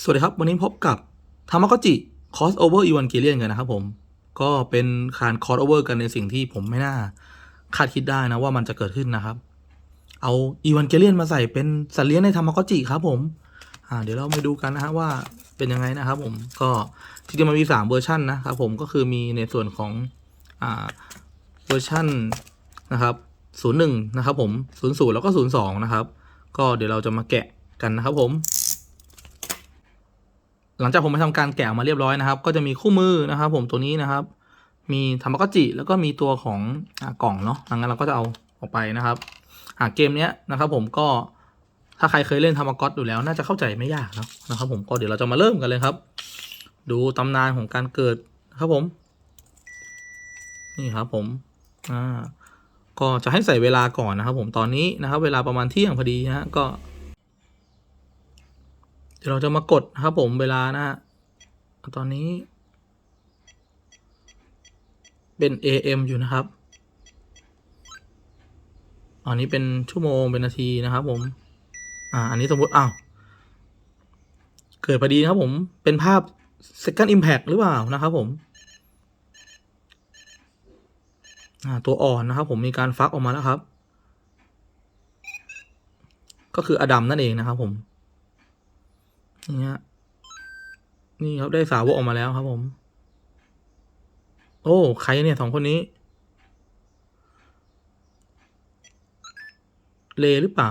สวัสดีครับวันนี้พบกับทามากจิคอสโอเวอร์อีวานเกเลียนกันนะครับผมก็เป็นการคอสโอเวอร์กันในสิ่งที่ผมไม่น่าคาดคิดได้นะว่ามันจะเกิดขึ้นนะครับ เอาอีวานเกเลียนมาใส่เป็นสัตว์เลี้ยงในทามากจิครับผมอ่าเดี๋ยวเรามาดูกันนะฮะว่าเป็นยังไงนะครับผมก็จริงๆมันมีสามเวอร์ชันนะครับผมก็คือมีในส่วนของอ่าเวอร์ชันนะครับศูนย์หนึ่งนะครับผมศูนย์ศูนย์แล้วก็ศูนย์สองนะครับก็เดี๋ยวเราจะมาแกะกันนะครับผม หลังจากผมไปทำการแกะมาเรียบร้อยนะครับ ก็จะมีคู่มือนะครับ ผมตัวนี้นะครับ มีธรรมกจิแล้วก็มีตัวของอกล่องเนาะดังนั้นเราก็จะเอาออกไปนะครับหากเกมเนี้ยนะครับ ผมก็ถ้าใครเคยเล่นธรรมกออยู่แล้ว น่าจะเข้าใจไม่ยากนะนะครับ ผมก็เดี๋ยวเราจะมาเริ่มกันเลยครับ ดูตำนานของการเกิดครับผม นี่ครับผมอ่าก็จะให้ใส่เวลาก่อนนะครับ ผมตอนนี้นะครับ เวลาประมาณเที่ยงพอดีนะฮะก็ ดี๋ยวเราจะมากดครับผมเวลานะฮะตอนนี้ เป็น AM อยู่นะครับ อันนี้เป็นชั่วโมงเป็นนาทีนะครับผม อ่า อันนี้สมมติอ้าวเกิดพอดีนะครับผม เป็นภาพ second impact หรือเปล่านะครับผมอ่าตัวอ่อนนะครับผมมีการฟักออกมาแล้วครับ ก็คืออดัมนั่นเองนะครับผม นี่ฮะ นี่ครับได้สาวกออกมาแล้วครับผม โอ้ ใครเนี่ยสองคนนี้ เลหรือเปล่า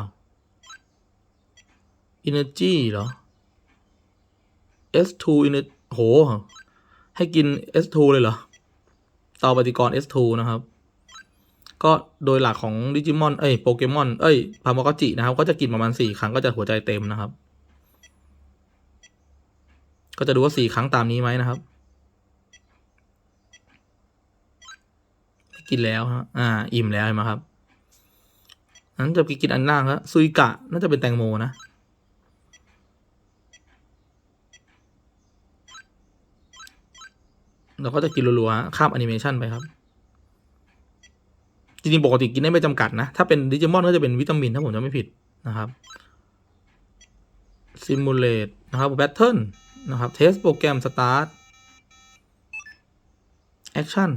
Energy เหรอ S2 Energy โห ให้กิน S2 เลยเหรอเตาปฏิกรณ์ S2 นะครับ ก็โดยหลักของดิจิมอน เอ้ย โปเกมอน เอ้ย พามากจินะครับ ก็จะกินประมาณสี่ครั้งก็จะหัวใจเต็มนะครับ ก็จะดูว่าสี่ครั้งตามนี้ไหมนะครับ กินแล้วฮะอ่า อิ่มแล้วเห็นไหมครับนั้นจะไปกินอันล่างครับซุยกะ น่าจะเป็นแตงโมนะเราก็จะกินรัวๆข้ามแอนิเมชันไปครับ จริงๆ ปกติกินได้ไม่จำกัดนะ ถ้าเป็นดิจิมอนก็จะเป็นวิตามิน ถ้าผมจำไม่ผิดนะครับซิมูเลตนะครับแบทเทิล นะครับเทสโปรแกรมสตาร์ทแอคชั่น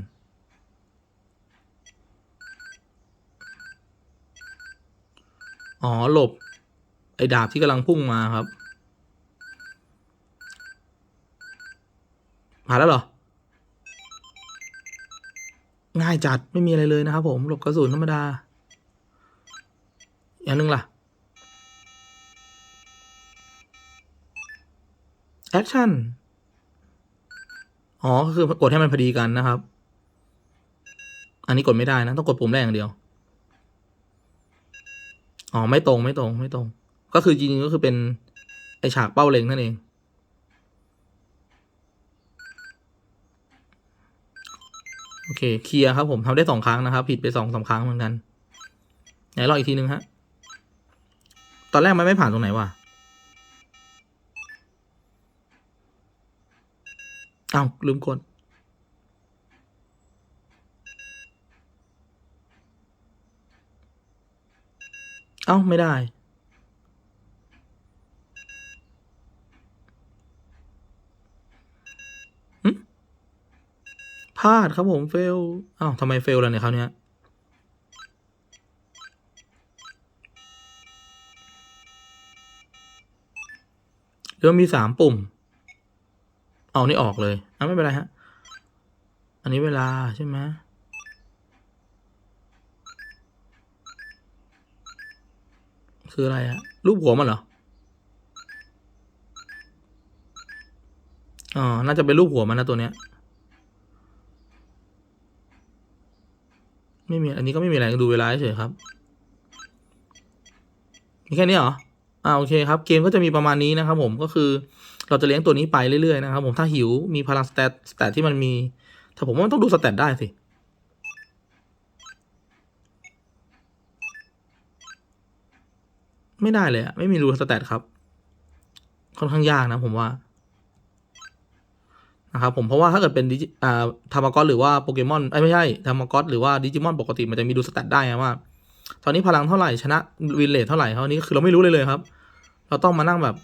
อ๋อ หลบ ไอ้ดาบที่กำลังพุ่งมาครับผ่านแล้วเหรอ ง่ายจัดไม่มีอะไรเลยนะครับผม หลบกระสุนธรรมดา อย่างนึงล่ะ แอคชั่น อ๋อ คือกดให้มันพอดีกันนะครับ อันนี้กดไม่ได้นะ ต้องกดปุ่มแรกอย่างเดียว อ๋อ ไม่ตรงไม่ตรงไม่ตรง ก็คือจริงๆก็คือเป็น ไอฉากเป้าเล็งนั่นเอง โอเค เคลียร์ครับผมทำได้สองครั้งนะครับ ผิดไปสองสาครั้งเหมือนกัน ไหนลองอีกทีนึงฮะ ตอนแรกมันไม่ผ่านตรงไหนวะ อ้าวลืมกดเอ้า ไม่ได้หึพลาดครับผมเฟลอ้าวทำไมเฟลล่ะเนี่ยคราวเนี้ยเดี๋ยวมีสามปุ่ม เอานี่ออกเลยอะไม่เป็นไรฮะ อันนี้เวลาใช่ไหมคืออะไรฮะรูปหัวมันเหรอ อ๋อ น่าจะเป็นรูปหัวมันนะตัวเนี้ย ไม่มี อันนี้ก็ไม่มีอะไรดูเวลาเฉยครับ มีแค่นี้เหรอ อ่าโอเคครับเกมก็จะมีประมาณนี้นะครับผมก็คือเราจะเลี้ยงตัวนี้ไปเรื่อยๆนะครับผมถ้าหิวมีพลังสเตตสเตตที่มันมี ถ้าผมว่ามันต้องดูสเตตได้สิไม่ได้เลยอะไม่มีรูสเตตครับ ค่อนข้างยากนะผมว่านะครับผมเพราะว่าถ้าเกิดเป็นดิจิอ่าธรรมกอสหรือว่าโปเกมอนไอ้ไม่ใช่ธรรมกอสหรือว่าดิจิมอนปกติมันจะมีดูสเตตได้ไงว่า ตอนนี้พลังเท่าไหร่ชนะวินเลทเท่าไหร่เท่านี้คือเราไม่รู้เลยเลยครับ เราต้องมานั่งแบบ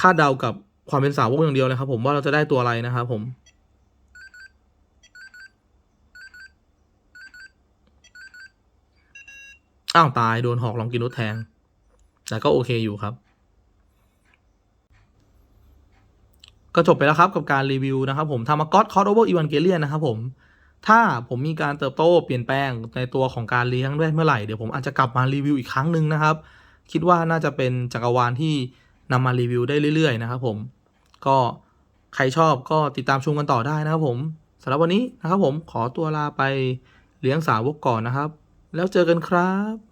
คาดเดากับความเป็นสาวกอย่างเดียวเลยครับ ผมว่าเราจะได้ตัวอะไรนะครับผม อ้าวตายโดนหอกลองกินรถแทง แต่ก็โอเคอยู่ครับ ก็จบไปแล้วครับกับการรีวิวนะครับผมทำมาก็ d คอ s โอเวอร์อีวานเกเลียนนะครับผม ถ้าผมมีการเติบโตเปลี่ยนแปลงในตัวของการเลี้ยงด้วยเมื่อไหร่เดี๋ยวผมอาจจะกลับมารีวิวอีกครั้งหนึ่งนะครับ คิดว่าน่าจะเป็นจักรวาลที่นำมารีวิวได้เรื่อย ๆ นะครับผมก็ใครชอบก็ติดตามชมกันต่อได้นะครับผมสำหรับวันนี้นะครับผมขอตัวลาไปเลี้ยงสาวกก่อนนะครับ แล้วเจอกันครับ